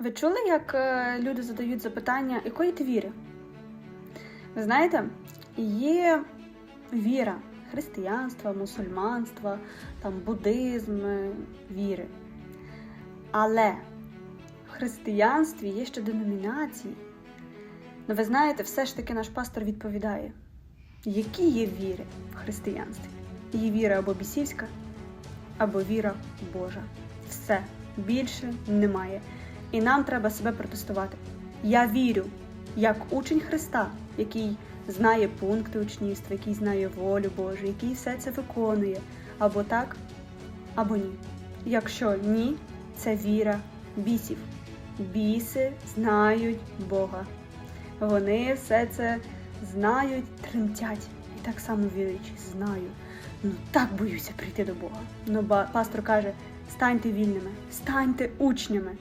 Ви чули, як е, люди задають запитання, якої ти віри? Ви знаєте, є віра християнства, мусульманства, там, буддизм, е, віри. Але в християнстві є ще деномінації. Ну, ви знаєте, все ж таки наш пастор відповідає, які є віри в християнстві. Є віра або бісівська, або віра Божа. Все більше немає. І нам треба себе протестувати. Я вірю, як учень Христа, який знає пункти учнівства, який знає волю Божу, який все це виконує. Або так, або ні. Якщо ні, це віра бісів. Біси знають Бога. Вони все це знають, тремтять. І так само віруючи, знаю. Ну так боюся прийти до Бога. Ну пастор каже: станьте вільними, станьте учнями.